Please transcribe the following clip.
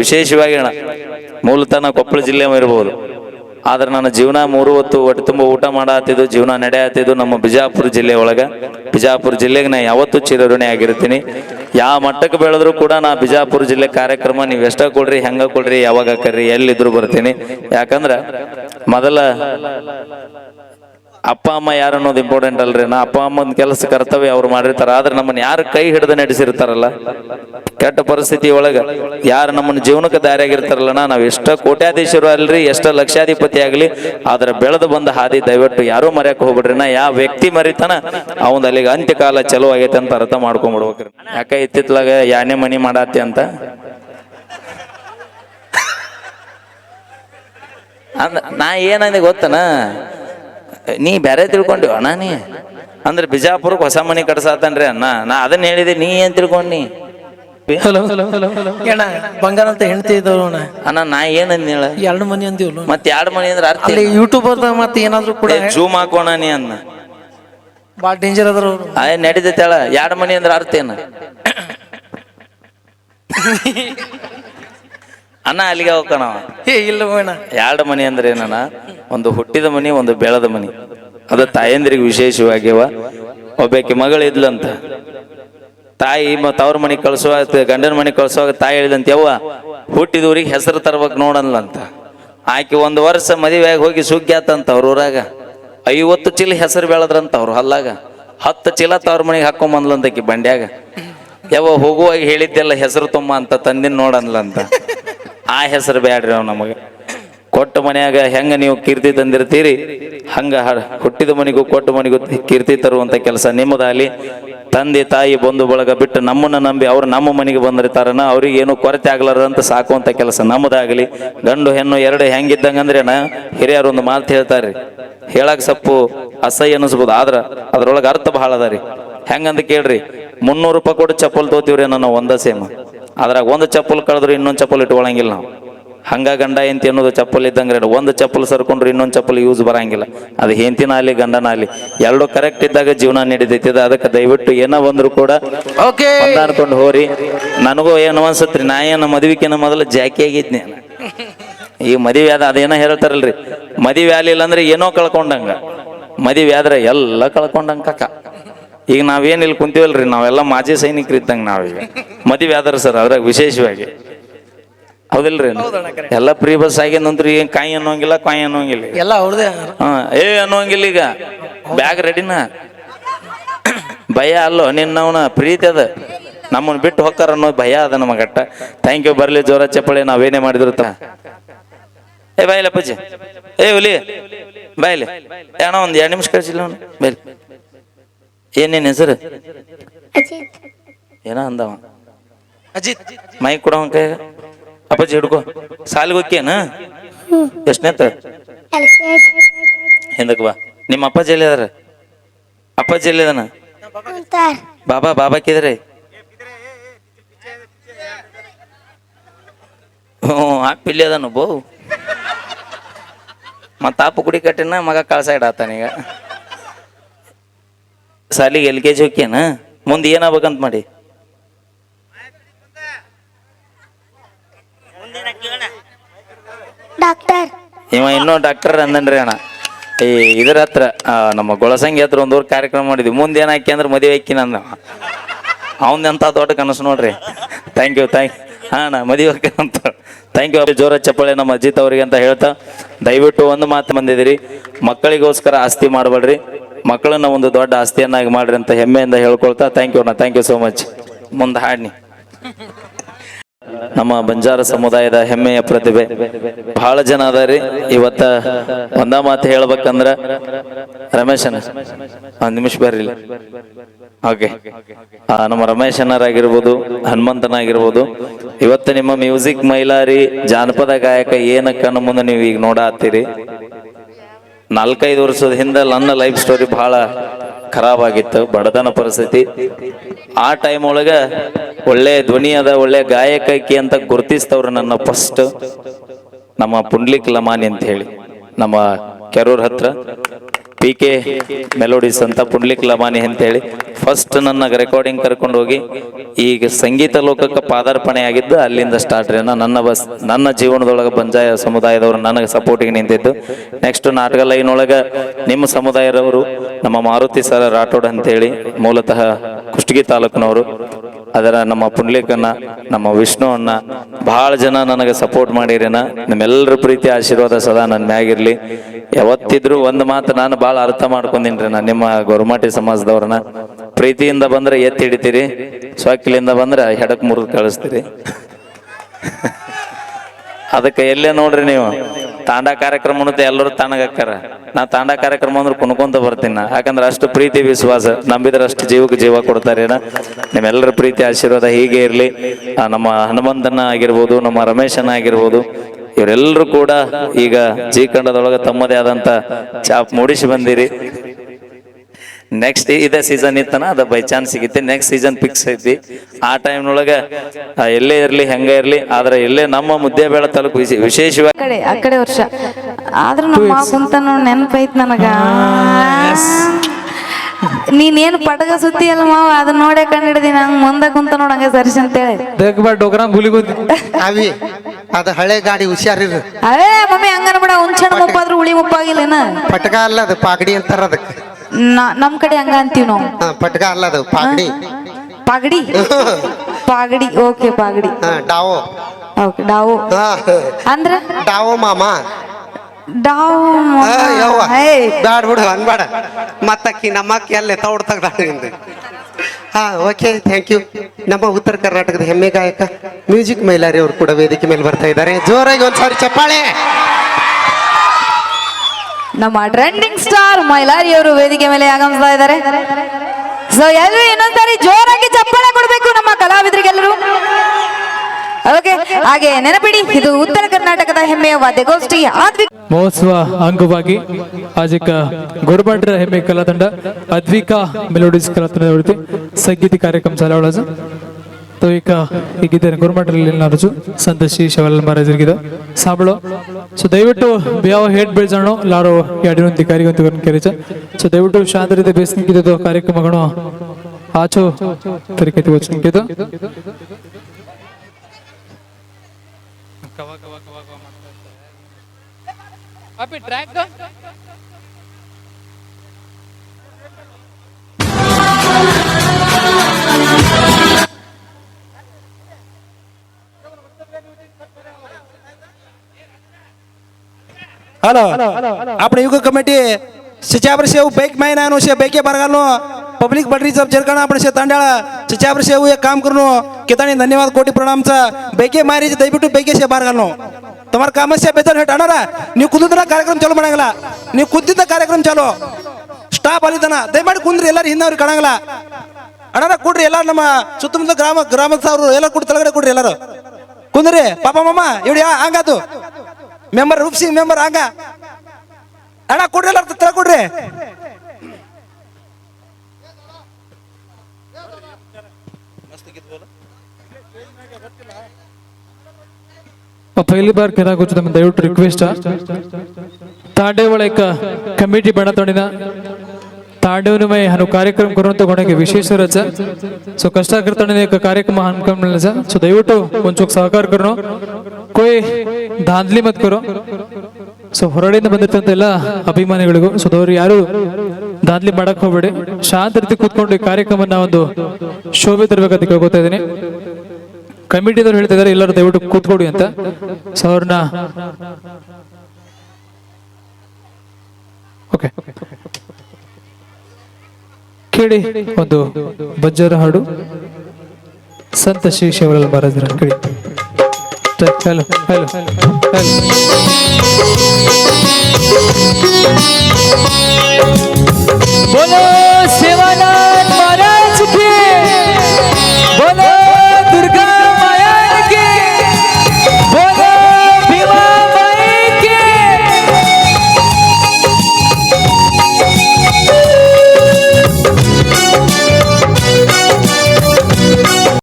ವಿಶೇಷವಾಗಿ ಅಣ್ಣ, ಮೂಲತಃ ನಾವು ಕೊಪ್ಪಳ ಜಿಲ್ಲೆ ಇರ್ಬೋದು. ಆದ್ರೆ ನನ್ನ ಜೀವನ ಮೂರು ಹೊತ್ತು ಹೊಟ್ಟೆ ತುಂಬ ಊಟ ಮಾಡತ್ತಿದ್ದು ಜೀವನ ನಡೆಯತ್ತಿದ್ದು ನಮ್ಮ ಬಿಜಾಪುರ ಜಿಲ್ಲೆ ಒಳಗ. ಬಿಜಾಪುರ ಜಿಲ್ಲೆಗೆ ನಾ ಯಾವತ್ತೂ ಚಿರಋಣಿ ಆಗಿರ್ತೀನಿ. ಯಾವ ಮಟ್ಟಕ್ಕೆ ಬೆಳೆದ್ರು ಕೂಡ ನಾ ಬಿಜಾಪುರ ಜಿಲ್ಲೆ ಕಾರ್ಯಕ್ರಮ ನೀವು ಎಷ್ಟ ಕೊಡ್ರಿ, ಹೆಂಗ ಕೊಡ್ರಿ, ಯಾವಾಗ ಕರ್ರಿ, ಎಲ್ಲಿದ್ರು ಬರ್ತೀನಿ. ಯಾಕಂದ್ರ ಮೊದಲ ಅಪ್ಪ, ಅಮ್ಮ ಯಾರು ಅನ್ನೋದು ಇಂಪಾರ್ಟೆಂಟ್ ಅಲ್ರಿ. ನಾ ಅಪ್ಪ, ಅಮ್ಮನ ಕೆಲಸ ಕರ್ತವ್ಯ ಅವ್ರು ಮಾಡಿರ್ತಾರ. ಆದ್ರೆ ನಮ್ಮನ್ನ ಯಾರು ಕೈ ಹಿಡಿದು ನಡೆಸಿರ್ತಾರಲ್ಲ? ಕೆಟ್ಟ ಪರಿಸ್ಥಿತಿ ಒಳಗ ಯಾರು ನಮ್ಮನ್ನ ಜೀವನಕ್ಕೆ ದಾರಿಯಾಗಿರ್ತಾರಲ್ಲ? ನಾವು ಎಷ್ಟ ಕೋಟ್ಯಾಧೀಶರು ಅಲ್ರಿ, ಎಷ್ಟ ಲಕ್ಷಾಧಿಪತಿ ಆಗ್ಲಿ, ಆದ್ರೆ ಬೆಳೆದು ಬಂದ ಹಾದಿ ದಯವಿಟ್ಟು ಯಾರೂ ಮರ್ಯಾಕ್ ಹೋಗ್ಬಿಡ್ರಿ. ನಾ ಯಾವ ವ್ಯಕ್ತಿ ಮರಿತಾನ ಅವನ್ ಅಲ್ಲಿಗೆ ಅಂತ್ಯಕಾಲ ಚಲೋ ಆಗೈತೆ ಅಂತ ಅರ್ಥ ಮಾಡ್ಕೊಂಡ್ಬಿಡ್ಬೇಕ್ರಿ ಯಾಕ ಇತ್ತಿತ್ಲಾಗ ಯಾನೇ ಮನಿ ಮಾಡಾತಿ ಅಂತ? ಅಂದ ನಾ ಏನಂದ ಗೊತ್ತನ? ನೀ ಬೇರೆ ತಿಳ್ಕೊಂಡಿ ಅಣ್ಣ ನೀ? ಅಂದ್ರೆ ಬಿಜಾಪುರಕ್ಕೆ ಹೊಸ ಮನೆ ಕಟ್ಸಾತನ್ರಿ ಅಣ್ಣ. ನಾ ಅದನ್ನ ಹೇಳಿದೆ ನೀ ಏನ್ ತಿಳ್ಕೊಂಡಿ ಅಣ್ಣ ಬಂಗಾರ ಅಂತ ಹೆಂಡತಿ ಇದ್ದವ್ರು ಅಣ್ಣ ಅಣ್ಣ ನಾ ಏನ್ ಅಂದೇಳ ಎರಡು ಮನಿ ಅಂದಿವ್ಲು ಮತ್ತೆ ಎರಡು ಮನಿ ಅಂದ್ರೆ ಅರ್ಥ ಅಲ್ಲಿ ಯೂಟ್ಯೂಬರ್ದಾಗ ಮತ್ತೆ ಏನಾದ್ರು ಕೂಡ? ಜೂಮ್ ಹಾಕೋಣ ನೀ ಅನ್ನ. ಭಾಳ ಡೇಂಜರ್ ಅದ್ರ ಅವರು. ಅಯ್ಯ ನಡೀತೈತೆ ಹೇಳ ಎರಡ್ ಮನಿ ಅಂದ್ರೆ ಅರ್ಥ ಏನ? ಅಣ್ಣ ಅಲ್ಲಿಗೆ ಹೋಗ್ಕಣವ. ಏ ಇಲ್ಲ ಅಣ್ಣ ಎರಡು ಮನಿ ಅಂದ್ರೆ ಏನಣ್ಣ? ಒಂದು ಹುಟ್ಟಿದ ಮನಿ ಒಂದು ಬೆಳೆದ ಮನಿ. ಅದು ತಾಯಂದ್ರಿಗೆ ವಿಶೇಷವಾಗ್ಯವ ಒಬ್ಬಾಕಿ ಮಗಳಿದ್ಲಂತ ತಾಯಿ ಮತ್ತ ಅವ್ರ ಮನೆಗೆ ಕಳ್ಸುವಾಗ ಗಂಡನ ಮನೆಗೆ ಕಳ್ಸುವಾಗ ತಾಯಿ ಹೇಳಿದಂತ ಯವ್ವ ಹುಟ್ಟಿದ ಊರಿಗೆ ಹೆಸರು ತರ್ಬೇಕು ನೋಡಲ್ಲಂತ ಆಕೆ ಒಂದು ವರ್ಷ ಮದುವೆಯಾಗಿ ಹೋಗಿ ಸುಗ್ಗ್ಯಾತಂತ ಅವ್ರ ಊರಾಗ. ಐವತ್ತು ಚೀಲ ಹೆಸರು ಬೆಳೆದ್ರಂತ ಅವ್ರು ಹಲ್ಲಾಗ. ಹತ್ತು ಚೀಲ ತವ್ರ ಮನೆಗೆ ಹಾಕೊಂಬಂದ್ಲಂತ ಆಕಿ ಬಂಡ್ಯಾಗ. ಯವ್ವ ಹೋಗುವಾಗ ಹೇಳಿದ್ದೆಲ್ಲ ಹೆಸರು ತುಂಬ ಅಂತ ತಂದಿನ ನೋಡನ್ಲಂತ. ಆ ಹೆಸರು ಬೇಡ್ರಿ ಅವ್ ನಮಗೆ. ಕೊಟ್ಟ ಮನೆಯಾಗ ಹೆಂಗ ನೀವು ಕೀರ್ತಿ ತಂದಿರ್ತೀರಿ? ಹಂಗ ಹುಟ್ಟಿದ ಮನೆಗೂ ಕೊಟ್ಟ ಮನೆಗೂ ಕೀರ್ತಿ ತರುವಂತ ಕೆಲಸ ನಿಮ್ಮದಾಗಲಿ. ತಂದೆ ತಾಯಿ ಬಂಧು ಬಳಗ ಬಿಟ್ಟು ನಮ್ಮನ್ನ ನಂಬಿ ಅವ್ರು ನಮ್ಮ ಮನೆಗೆ ಬಂದಿರ್ತಾರನ, ಅವ್ರಿಗೆ ಏನು ಕೊರತೆ ಆಗ್ಲಾರಂತ ಸಾಕುವಂತ ಕೆಲಸ ನಮ್ಮದಾಗಲಿ. ಗಂಡು ಹೆಣ್ಣು ಎರಡು ಹೆಂಗಿದ್ದಂಗಂದ್ರೇನ? ಹಿರಿಯರು ಒಂದು ಮಾತು ಹೇಳ್ತಾರ್ರಿ, ಹೇಳಕ್ ಸಪ್ಪು ಅಸಹ್ಯ ಅನಿಸ್ಬೋದು, ಆದ್ರ ಅದ್ರೊಳಗೆ ಅರ್ಥ ಬಹಳ ಅದ ರೀ. ಹೆಂಗಂತ ಕೇಳ್ರಿ, ಮುನ್ನೂರು ರೂಪಾಯಿ ಕೊಟ್ಟು ಚಪ್ಪಲ್ ತೋತೀವ್ರಿ ನಾವು ಒಂದ ಸೇಮ್. ಅದ್ರಾಗ ಒಂದು ಚಪ್ಪಲ್ ಕಳೆದ್ರು ಇನ್ನೊಂದು ಚಪ್ಪಲ್ ಇಟ್ಕೊಳಂಗಿಲ್ಲ ನಾವು. ಹಂಗ ಗಂಡ ಹೆಂಡತಿ ಅನ್ನೋದು ಚಪ್ಪಲ್ ಇದ್ದಂಗೆ ಒಂದು ಚಪ್ಪಲ್ ಸರ್ಕೊಂಡ್ರೆ ಇನ್ನೊಂದು ಚಪ್ಪಲ್ ಯೂಸ್ ಬರಂಗಿಲ್ಲ. ಅದು ಹೆಂತಿನ ಅಲ್ಲಿ ಗಂಡನ ಅಲ್ಲಿ ಎರಡು ಕರೆಕ್ಟ್ ಇದ್ದಾಗ ಜೀವನ ನಡೀತೈತಿ. ಅದಕ್ಕೆ ದಯವಿಟ್ಟು ಏನೋ ಬಂದ್ರು ಕೂಡ ಹೊಂದಾಡ್ಕೊಂಡು ಹೋರಿ. ನನಗೂ ಏನು ಅನ್ಸತ್ರಿ. ನಾ ಏನು ಮದುವಿಕಿನ ಮೊದಲು ಜಾಕಿ ಆಗಿದ್ನಿ. ಈ ಮದುವೆ ಆದ ಅದೇನೋ ಹೇಳ್ತಾರಲ್ರಿ. ಮದುವೆ ಆಗ್ಲಿಲ್ಲ ಅಂದ್ರೆ ಏನೋ ಕಳ್ಕೊಂಡಂಗ. ಮದುವೆ ಆದ್ರೆ ಎಲ್ಲ ಕಳ್ಕೊಂಡಂಗ ಕಕ್ಕ ಈಗ ನಾವೇನು ಇಲ್ಲಿ ಕುಂತೀವಲ್ರಿ? ನಾವೆಲ್ಲ ಮಾಜಿ ಸೈನಿಕರು ನಾವು ನಾವೀಗ. ಮದುವೆ ಆದ್ರೆ ಸರ್ ಅದ್ರಾಗ ವಿಶೇಷವಾಗಿ. ಹೌದಿಲ್ರಿ? ಎಲ್ಲ ಪ್ರೀ ಬಸ್ ಆಗಿ ನಂತರ ಏನ್ ಕಾಯಿ ಅನ್ನೋಂಗಿಲ್ಲ ಕಾಯಿ ಅನ್ನೋಂಗಿಲ್ಲ ಈಗ. ಎಲ್ಲ ಅವ್ರದೇ ಹಾ ಏ ಅನ್ನೋಂಗಿಲ್ಲ ಈಗ. ಬ್ಯಾಗ್ ರೆಡಿನ? ಭಯ ಅಲ್ಲೋ ನಿನ್ನವನ ಪ್ರೀತಿ ಅದ. ನಮ್ಮನ್ನ ಬಿಟ್ಟು ಹೋಗ್ತಾರ ಅನ್ನೋ ಭಯ ಅದ ನಮಗಟ್ಟ. ಥ್ಯಾಂಕ್ ಯು ಬರ್ಲಿ ಜೋರ ಚಪ್ಪಳಿ ನಾವೇನೇ ಮಾಡಿದ್ರು ತ. ಏ ಬಾಯಿಲ್ಲ ಪಜ್ಜಿ ಏ ಹುಲಿ. ಬಾಯಿಲಿ ಏನೋ ಒಂದ್ ಎರಡು ನಿಮಿಷ ಕಳಿಸಿಲ್ಲ ಅವನು. ಬೈಲಿ ಏನೇನ್ ಹೆಸರು? ಏನ ಅಂದವ? ಅಜಿತ್. ಮೈ ಕೊಡವ ಕೈ ಅಪ್ಪಾಜಿ ಹಿಡ್ಕೊ ಸಾಲಿಗೆ ಹೋಗ್ಯೇನ ಎಷ್ಟನೇತ ಹಿಂದಕ್ಕೆ ಬಾ. ನಿಮ್ಮ ಅಪ್ಪಾಜಿ ಎಲ್ಲಿ ಅದಾರ ಅಪ್ಪಾಜಿ ಎಲ್ಲಿ ಬಾಬಾ ಬಾಬಾ ಕೇದ್ರಿ? ಹ್ಞೂ ಆಪ್ ಇಲ್ಲಿ ಅದಾನು ಬೋ ಮತ್ತ ಅಪ್ಪ ಕುಡಿ ಕಟ್ಟಿನ ಮಗ ಕಳ್ಸ ಇಡಾತಾನೀಗ ಸಾಲಿಗೆ ಎಲ್ ಕೆ ಜಿ ಹೋಗ್ಯೇನ ಮುಂದೆ ಏನಾಗ್ಬೇಕಂತ ಮಾಡಿ ಡಾಕ್ಟರ್ ಇವ ಇನ್ನೂ ಡಾಕ್ಟರ್ ಅಂದನ್ರಿ ಅಣ್ಣ. ಈ ಇದ್ರ ಹತ್ರ ನಮ್ಮ ಗೊಳಸಂಗಿ ಹತ್ರ ಒಂದೂರು ಕಾರ್ಯಕ್ರಮ ಮಾಡಿದ್ವಿ. ಮುಂದೆ ಏನಾಕಿ ಅಂದ್ರೆ ಮದುವೆ ಹಾಕಿನ ಅಂದ ಎಂಥ ದೊಡ್ಡ ಕನಸು ನೋಡ್ರಿ. ಥ್ಯಾಂಕ್ ಯು ಥ್ಯಾಂಕ್ ಹಾಂ ಅಣ್ಣ, ಮದುವೆ ಅಂತ. ಥ್ಯಾಂಕ್ ಯು ಜೋರ ಚಪ್ಪಾಳೆ ನಮ್ಮ ಅಜಿತ್ ಅವರಿಗೆ ಅಂತ ಹೇಳ್ತಾ. ದಯವಿಟ್ಟು ಒಂದು ಮಾತು ಬಂದಿದ್ದೀರಿ. ಮಕ್ಕಳಿಗೋಸ್ಕರ ಆಸ್ತಿ ಮಾಡಬೇಡ್ರಿ. ಮಕ್ಕಳನ್ನ ಒಂದು ದೊಡ್ಡ ಆಸ್ತಿಯನ್ನಾಗಿ ಮಾಡ್ರಿ ಅಂತ ಹೆಮ್ಮೆಯಿಂದ ಹೇಳ್ಕೊಳ್ತಾ. ಥ್ಯಾಂಕ್ ಯು ಅಣ್ಣ ಥ್ಯಾಂಕ್ ಯು ಸೋ ಮಚ್ ಮುಂದೆ ಹಾಡ್ನಿ. ನಮ್ಮ ಬಂಜಾರ ಸಮುದಾಯದ ಹೆಮ್ಮೆಯ ಪ್ರತಿಭೆ. ಬಹಳ ಜನ ಅದಾರಿ. ಇವತ್ತ ಒಂದ ಮಾತು ಹೇಳ್ಬೇಕಂದ್ರ ರಮೇಶನ ಒಂದ್ ನಿಮಿಷ ಬರ್ರಿ. ಓಕೆ. ನಮ್ಮ ರಮೇಶ್ ಅಣ್ಣರಾಗಿರ್ಬೋದು, ಹನುಮಂತನಾಗಿರ್ಬೋದು. ಇವತ್ತು ನಿಮ್ಮ ಮ್ಯೂಸಿಕ್ ಮೈಲಾರಿ ಜಾನಪದ ಗಾಯಕ ಏನಕ್ಕ ಅನ್ನೋ ಮುಂದೆ ನೀವು ಈಗ ನೋಡಾತ್ತೀರಿ. ನಾಲ್ಕೈದು ವರ್ಷದ ಹಿಂದೆ ನನ್ನ ಲೈಫ್ ಸ್ಟೋರಿ ಬಹಳ ಖರಾಬ್ ಆಗಿತ್ತು, ಬಡತನ ಪರಿಸ್ಥಿತಿ. ಆ ಟೈಮ್ ಒಳಗ ಒಳ್ಳೆ ಧ್ವನಿ ಅದ, ಒಳ್ಳೆ ಗಾಯಕಿ ಅಂತ ಗುರುತಿಸ್ತವ್ರು ನನ್ನ ಫಸ್ಟ್ ನಮ್ಮ ಪುಂಡ್ಲಿಕ್ ಲಮಾನಿ ಅಂತ ಹೇಳಿ. ನಮ್ಮ ಕೆರೂರ್ ಹತ್ರ ಪಿ ಕೆ ಮೆಲೋಡಿಸ್ ಅಂತ ಪುಂಡ್ಲಿಕ್ ಲಮಾನಿ ಅಂತ ಹೇಳಿ. ಫಸ್ಟ್ ನನ್ನ ರೆಕಾರ್ಡಿಂಗ್ ಕರ್ಕೊಂಡು ಹೋಗಿ, ಈಗ ಸಂಗೀತ ಲೋಕಕ್ಕೆ ಪಾದಾರ್ಪಣೆ ಆಗಿದ್ದು ಅಲ್ಲಿಂದ ಸ್ಟಾರ್ಟ್ ರೀ. ನನ್ನ ಬಸ್, ನನ್ನ ಜೀವನದೊಳಗೆ ಬಂಜಾಯ ಸಮುದಾಯದವರು ನನಗೆ ಸಪೋರ್ಟಿಗೆ ನಿಂತಿದ್ದು. ನೆಕ್ಸ್ಟ್ ನಾಟಕ ಲೈನ್ ಒಳಗೆ ನಿಮ್ಮ ಸಮುದಾಯದವರು ನಮ್ಮ ಮಾರುತಿ ಸರ್ ರಾಠೋಡ್ ಅಂತೇಳಿ ಮೂಲತಃ ಕುಷ್ಟಗಿ ತಾಲೂಕಿನವರು. ಅದರ ನಮ್ಮ ಪುಂಡ್ಲಿಕನ್ನ, ನಮ್ಮ ವಿಷ್ಣು ಬಹಳ ಜನ ನನಗೆ ಸಪೋರ್ಟ್ ಮಾಡಿರೇನ. ನಿಮ್ಮೆಲ್ಲರ ಪ್ರೀತಿ ಆಶೀರ್ವಾದ ಸದಾ ನನ್ನ ಮ್ಯಾಗಿರ್ಲಿ. ಯಾವತ್ತಿದ್ರು ಒಂದು ಮಾತು ನಾನು ಭಾಳ ಅರ್ಥ ಮಾಡ್ಕೊಂಡಿನ್ರಿ ನಾ ನಿಮ್ಮ ಗೊರಮಾಟಿ ಸಮಾಜದವ್ರನ್ನ. ಪ್ರೀತಿಯಿಂದ ಬಂದ್ರೆ ಎತ್ತಿ ಹಿಡಿತೀರಿ ಸ್ವಕ್ಲಿಂದ ಬಂದ್ರೆ ಹೆಡಕ್ ಮುರಿದು ಕಳಿಸ್ತೀರಿ. ಅದಕ್ಕೆ ಎಲ್ಲೇ ನೋಡ್ರಿ ನೀವು. ತಾಂಡ ಕಾರ್ಯಕ್ರಮ ಎಲ್ಲರೂ ತಾಣಗಾಕ್ಕಾರ ನಾ ತಾಂಡ ಕಾರ್ಯಕ್ರಮ ಅಂದ್ರೆ ಕುಣ್ಕೊಂತ ಬರ್ತೀನಿ ಯಾಕಂದ್ರೆ ಅಷ್ಟು ಪ್ರೀತಿ, ವಿಶ್ವಾಸ ನಂಬಿದ್ರೆ ಅಷ್ಟು ಜೀವಕ್ಕೆ ಜೀವ ಕೊಡ್ತಾರೇನ ನಿಮ್ಮೆಲ್ಲರ ಪ್ರೀತಿ, ಆಶೀರ್ವಾದ ಹೀಗೆ ಇರಲಿ. ನಮ್ಮ ಹನುಮಂತನ ಆಗಿರ್ಬೋದು, ನಮ್ಮ ರಮೇಶನ ಆಗಿರ್ಬೋದು, ಇವರೆಲ್ಲರೂ ಕೂಡ ಈಗ ಜೀ ಖಂಡದೊಳಗೆ ತಮ್ಮದೇ ಆದಂತ ಚಾಪ್ ಮೂಡಿಸಿ ಬಂದಿರಿ. ನೆಕ್ಸ್ಟ್ ಇದೇ ಸೀಸನ್ ಇತ್ತನ ಅದ ಬೈ ಚಾನ್ಸ್ ಸಿಗುತ್ತೆ. ನೆಕ್ಸ್ಟ್ ಸೀಸನ್ ಫಿಕ್ಸ್ ಐತಿ. ಆ ಟೈಮ್ನೊಳಗ ಎಲ್ಲೇ ಇರ್ಲಿ ಹೆಂಗ ಇರಲಿ ಆದ್ರೆ ಇಲ್ಲೇ ನಮ್ಮ ಮುದ್ದೇಬೇಳ ತಾಲೂಕು ವಿಶೇ- ವಿಶೇಷವಾಗಿ ಆ ಕಡೆ ಆ ಕಡೆ ವರ್ಷ. ಆದ್ರೂ ನಮ್ಮ ಕುಂತನು ನೆನಪೈತ್ ನನಗ. ನೀನೇನು ಪಟಗ ಸುತ್ತಿ ಅಲ್ಲ ಮಾವ ಅದನ್ನ ನೋಡೇ ಕಂಡಿಡ್ದಿ ನಂಗೆ ಮುಂದೆ ಕುಂತ ನೋಡಂಗ ಸರಿಸಿ ಅಂತೇಳಿ. ದೇख ಬಾ ಡೋಗ್ರಾಮ್ ಭೂಲಿ ಬಂದಿ ಅವಿ ಅದು ಹಳೆ ಗಾಡಿ ಹುಷಾರಿರು ಅವೇ ಮಮ್ಮಿ ಹಂಗನ ಬಿಡ ಹುಂಚಣ ಮುಪ್ಪಾದ್ರೂ ಉಳಿ ಮುಪ್ಪಾಗಿಲ್ಲ ಪಟಕ ಅಲ್ಲ ಅದು ಪಾಗಡಿ ಅಂತಾರ ಅದಕ್ಕೆ. ನಮ್ ಕಡೆ ಹಂಗ ಅಂತೀವಿ ನಾವು. ಹಾ, ಪಟ್ಕ ಅಲ್ಲ ಅದು ಪಾಗಡಿ. ಪಾಗಡಿ? ಪಾಗಡಿ ಓಕೆ ಪಾಗಡಿ. ಹಾ, ಡಾವೋ. ಓಕೆ ಡಾವು. ಹಾ, ಅಂದ್ರ? ಡಾವೋ ಮಾಮ. ಡಾವು ಆ, ಯವ್ವ. ಏಯ್ ಬ್ಯಾಡ ಬಿಡು ಅನ್ಬೇಡ. ಮತ್ತಕ್ಕಿ ನಮ್ಮಕ್ಕಿ ಅಲ್ಲೇ ತೌಡ್ ತೆಗ್ದಾಳಿಂದ ಹಾ ಓಕೆ ಥ್ಯಾಂಕ್ ಯು ನಮ್ಮ ಉತ್ತರ ಕರ್ನಾಟಕದ ಹೆಮ್ಮೆ ಗಾಯಕ ಮ್ಯೂಸಿಕ್ ಮೈಲಾರಿ ಅವರು ಕೂಡ ವೇದಿಕೆ ಮೇಲೆ ಬರ್ತಾ ಇದ್ದಾರೆ. ಜೋರಾಗಿ ಒಂದ್ಸಾರಿ ಚಪ್ಪಾಳೆ. ನಮ್ಮ ಟ್ರೆಂಡಿಂಗ್ ಸ್ಟಾರ್ ಮೈಲಾರಿ ಅವರು ವೇದಿಕೆ ಮೇಲೆ ಆಗಮಿಸ್ತಾ ಇದ್ದಾರೆ. ಸೊ ಎಲ್ಲರೂ ಇನ್ನೊಂದ್ಸಾರಿ ಜೋರಾಗಿ ಚಪ್ಪಾಳೆ ಕೊಡಬೇಕು ನಮ್ಮ ಕಲಾವಿದರಿಗೆಲ್ಲರೂ. ಓಕೆ ಹಾಗೆ ನೆನಪಿಡಿ, ಇದು ಉತ್ತರ ಕರ್ನಾಟಕದ ಹೆಮ್ಮೆಯ ವಾದ್ಯಗೋಷ್ಠಿ ಆದ್ವಿಕ ಮಹೋತ್ಸವ ಅಂಗವಾಗಿ ಅಜಿಕ ಗೊಡಬಾಟ್ರ ಹೆಮ್ಮೆ ಕಲಾತಂಡ ಅದ್ವಿಕಾ ಮೆಲೋಡಿಸ್ ಕಲಾತಂಡ ಸಂಗೀತ ಕಾರ್ಯಕ್ರಮ ಸಾಲ તો એક ಈ ಗೀತೆನ ಗುರುಮಠದಲ್ಲಿ ನರಜು ಸಂತ ಶ್ರೀ ಶವಲ್ ಮಹಾರಾಜರಿಗಿದೆ ಸಾಬಳು. ಸೊ ದಯವಿಟ್ಟು ಯಾವ ಹೇಟ್ ಬೆಳ್ಸೋಣ ಲಾರೋ ಎರಡಿನೊಂದು ಕಾರ್ಯಗಂತ ಕರೀಚ ಸೊ ದಯವಿಟ್ಟು ಶಾಂತ ರೀತಿ ಬೇಸನಿಕಿದ್ದು ಕಾರ್ಯಕ್ರಮಗಳು ಆಚೋ ತರಕೇತಿ ವಚನಕ್ಕಿದ್ದು ಅಪ್ಪಿ ಟ್ರ್ಯಾಕ್ હલો આપણે યુગ કમિટી સિચાપર છે એવું બેક મહિનાનું છે બેકે બરગાલનું પબ્લિક બટરી સબ જરકાણા આપણે છે તાંડાળા સિચાપર છે એવું એક કામ કરનું કેતાની ધન્યવાદ કોટી પ્રણામ છે બેકે મારી છે દયಬಿಟ್ಟು ಬೇಕೆ છે ಬರಗಾಲನು. તમારું કામ છે બેતર હેઠ અનાર ನೀವು ಕುದಿದ್ರ ಕಾರ್ಯಕ್ರಮ ಚಾಲು ಮಾಡಂಗಿಲ್ಲ. ನೀವು ಕುದ್ದಿದ್ದ ಕಾರ್ಯಕ್ರಮ ಚಾಲು. ಸ್ಟಾಪ್ ಅಲ್ಲಿದ್ದಾನ ದಯಮಾಡಿ ಕುಂದ್ರಿ, ಎಲ್ಲರೂ ಹಿಂದವ್ರು ಕಾಣಂಗಿಲ್ಲ. ಅಣ್ಣಾರ ಕೊಡ್ರಿ, ಎಲ್ಲಾರು ನಮ್ಮ ಸುತ್ತಮುತ್ತ ಗ್ರಾಮ, ಗ್ರಾಮಸ್ಥರು ಎಲ್ಲ ಕೊಡ್ರಿ, ತಳಗಡೆ ಕೊಡ್ರಿ ಎಲ್ಲರೂ. ಕುಂದ್ರಿ, ಪಾಪ ಮಾಮ, ಇವ್ರು ಹಂಗಾತು. ಮೆಂಬರ್ ರೂಪ್ಸಿ ಮೆಂಬರ್ ಹಂಗ ಅಣ್ಣ ಕೊಡ್ರಲ್ಲ ಅರ್ಥ ತಿಳ್ಕೊಡ್ರಿ ಪೈಲಿ ಬಾರ್ ಕೆರಾಗುತ್ತ ದಯವಿಟ್ಟು ರಿಕ್ವೆಸ್ಟ್ ತಾಂಡೇವಳಿಕ ಕಮಿಟಿ ಬಣ್ಣ ತೊಂಡಿನ ತಾಂಡವನಮಯ ಹನು ಕಾರ್ಯಕ್ರಮ ಕೊರಂತ ಕೊಡೋಕೆ ವಿಶೇಷ ರಜ ಸೊ ಕಷ್ಟಕರ್ತನ ಕಾರ್ಯಕ್ರಮ ಹನ್ಕೊಂಡ್ ರಜ ಸೊ ದಯವಿಟ್ಟು ಒಂಚೂಕ್ ಸಹಕಾರ ಕರೋ ಕೊಯ್ ದಾಂದ್ಲಿ ಮತ್ ಕರೋ ಸೊ ಹೊರಡಿಂದ ಬಂದಿರ್ತಂತ ಎಲ್ಲ ಅಭಿಮಾನಿಗಳಿಗೂ ಸೊ ದವರು ಯಾರು ದಾಂದ್ಲಿ ಮಾಡಕ್ ಹೋಗ್ಬೇಡಿ. ಶಾಂತ ರೀತಿ ಕೂತ್ಕೊಂಡು ಈ ಕಾರ್ಯಕ್ರಮನ ಒಂದು ಶೋಭೆ ತರಬೇಕಂತ ಕೇಳ್ಕೊತಾ ಇದ್ದೀನಿ. ಕಮಿಟಿದವ್ರು ಹೇಳ್ತಿದ್ದಾರೆ ಎಲ್ಲರೂ ದಯವಿಟ್ಟು ಕೂತ್ಕೊಡಿ ಅಂತ. ಸೊ ಅವ್ರನ್ನ ಕೇಳಿ ಒಂದು ಬಜ್ಜರ ಹಾಡು. ಸಂತ ಶ್ರೀ ಶಿವರಲ್ ಮಹಾರಾಜರ ಕೇಳಿ. Hello hello hello.